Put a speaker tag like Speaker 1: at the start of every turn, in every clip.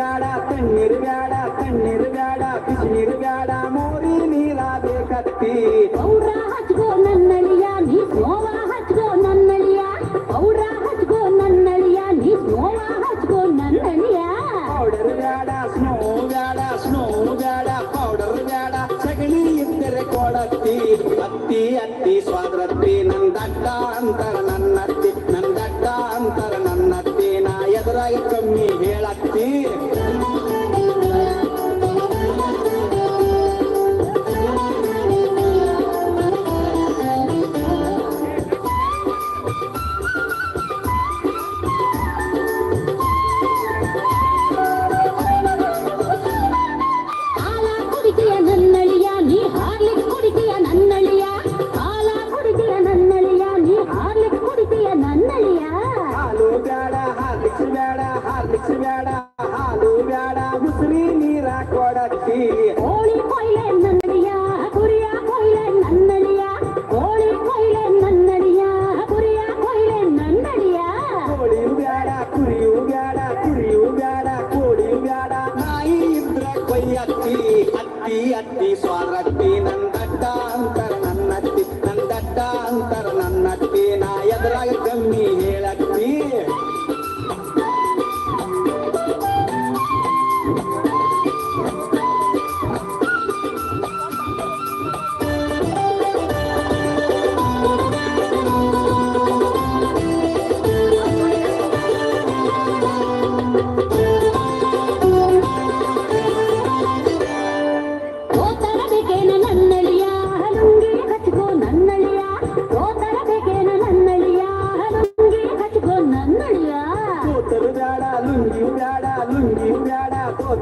Speaker 1: ಬ್ಯಾಡ
Speaker 2: ತಣ್ಣೀರು ಬ್ಯಾಡ ತಣ್ಣೀರು ಬ್ಯಾಡ ಬಿಸಿನೀರು ಬ್ಯಾಡ ಮೋರಿ ನೀರಾದೆ ಕತ್ತಿ ಪೌರ ಹಚ್ಕೋ ನನ್ನಳಿಯ ನೀ ಸೋವ ಹಚ್ಕೋ ನನ್ನಳಿಯ ಪೌರ ಹಚ್ಕೋ ನನ್ನಳಿಯ ನೀ ಸೋವ ಹಚ್ಕೋ ನನ್ನಳಿಯ
Speaker 1: ಪೌಡರ್ ಬ್ಯಾಡ ಸ್ನೋ ಬ್ಯಾಡ ಸ್ನೋ ಬ್ಯಾಡ ಪೌಡರ್ ಬ್ಯಾಡ ಸಗಣಿ ಇದ್ದರೆ ಕೊಡತ್ತಿ ಅತ್ತಿ ಅತ್ತಿ ಸ್ವಾದ್ರತ್ತಿ ನಂದಡ್ಡ ಅಂತರ ನಾ ಎದುರಾಗಿ ಕಮ್ಮಿ ಹೇಳತ್ತಿ ಇದ್ರ ಕೊಯ್ಯತ್ತಿ ಅತ್ತಿ ಅತ್ತಿ ಸ್ವಾರತ್ತಿ ನನ್ ದಡ್ಡ ಅಂತರ ನನ್ನತ್ತಿ ನನ್ ದಡ್ಡ ಅಂತರ ನನ್ನತ್ತಿ ನಾ ಎದುರಾಗ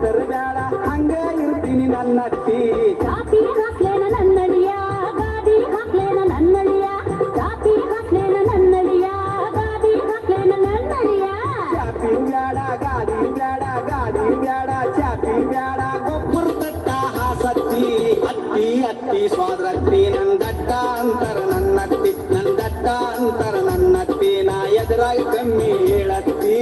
Speaker 1: ಬ್ಯಾಡ ಹಂಗ ಇರ್ತೀನಿ ನನ್ನಟ್ಟಿ
Speaker 2: ಕಾಪಿ ಹಾಕ್ಲೇನ ನನ್ನಳಿಯ ಗಾದಿ ಹಾಕ್ಲೇನ ನನ್ನಳಿಯ ಕಾಪಿ ಹಾಕ್ಲೇನ ನನ್ನಳಿಯ ಗಾದಿ ಹಾಕ್ಲೇನ ನನ್ನಳಿಯ.
Speaker 1: ಚಾಪಿ ಬ್ಯಾಡ ಗಾಡಿ ಬ್ಯಾಡ ಗಾಡಿ ಬ್ಯಾಡ ಚಾಪಿ ಬ್ಯಾಡ ಗೊಬ್ಬರ ತಟ್ಟ ಹಾಸತ್ತಿ ಅತ್ತಿ ಅತ್ತಿ ಸ್ವಾದ್ರತ್ತಿ ನಂದಟ್ಟ ದಟ್ಟ ಅಂತರ ನನ್ನತ್ತಿ ನಂದಟ್ಟ ದಟ್ಟ ಅಂತರ ನನ್ನತ್ತಿ. ನಾ ಎದುರಾಗಿ ಕಮ್ಮಿ ಹೇಳತ್ತಿ.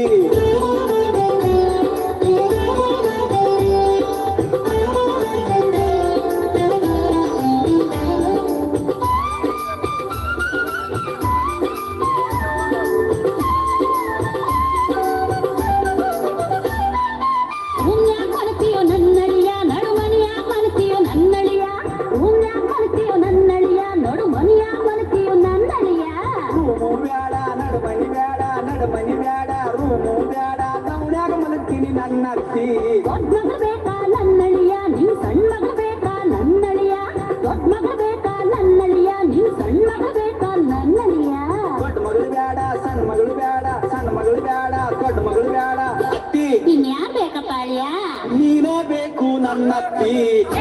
Speaker 2: ದೊಡ್ಡ ಮಗ ಬೇಕಾ ನನ್ನಳಿಯ ನೀ ಸಣ್ಣ ಮಗ ಬೇಕಾ ನನ್ನಳಿಯ. ದೊಡ್ಡ ಮಗ ಬೇಕಾ
Speaker 1: ನೀನೇ ಬೇಕು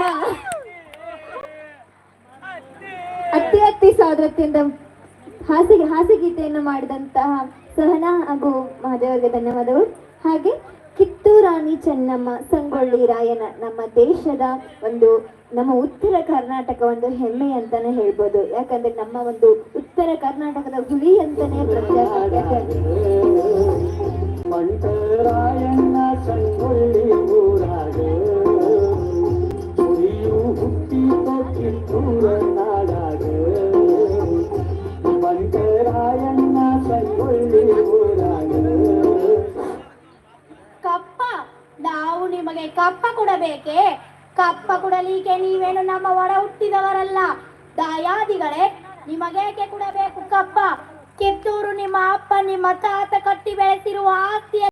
Speaker 3: ತಮ್ಮ ಅತ್ತಿ ಅತ್ತಿ ಹಾಸಿಗೆ ಹಾಸಿಗೀತೆಯನ್ನು ಮಾಡಿದಂತಹ ಸಹನಾ ಹಾಗೂ ಮಹಾದೇವರಿಗೆ ಧನ್ಯವಾದಗಳು. ಹಾಗೆ ಕಿತ್ತೂರಾಣಿ ಚೆನ್ನಮ್ಮ, ಸಂಗೊಳ್ಳಿ ರಾಯನ ನಮ್ಮ ದೇಶದ ಒಂದು, ನಮ್ಮ ಉತ್ತರ ಕರ್ನಾಟಕ ಒಂದು ಹೆಮ್ಮೆ ಅಂತಾನೆ ಹೇಳ್ಬೋದು. ಯಾಕಂದ್ರೆ ನಮ್ಮ ಒಂದು ಉತ್ತರ ಕರ್ನಾಟಕದ ಹುಲಿ ಅಂತಾನೆ ಪ್ರಖ್ಯಾತ
Speaker 4: ಕಪ್ಪ, ನಾವು ನಿಮಗೆ ಕಪ್ಪ ಕೊಡಬೇಕೆ? ಕಪ್ಪ ಕೊಡಲಿಕ್ಕೆ ನೀವೇನು ನಮ್ಮ ಒಡ ಹುಟ್ಟಿದವರಲ್ಲ? ದಾಯಾದಿಗಳೇ, ನಿಮಗೇಕೆ ಕೊಡಬೇಕು ಕಪ್ಪ? ಕಿತ್ತೂರು ನಿಮ್ಮ ಅಪ್ಪ ನಿಮ್ಮ ತಾತ ಕಟ್ಟಿ ಬೆಳೆಸಿರುವ ಆಸ್ತಿಯ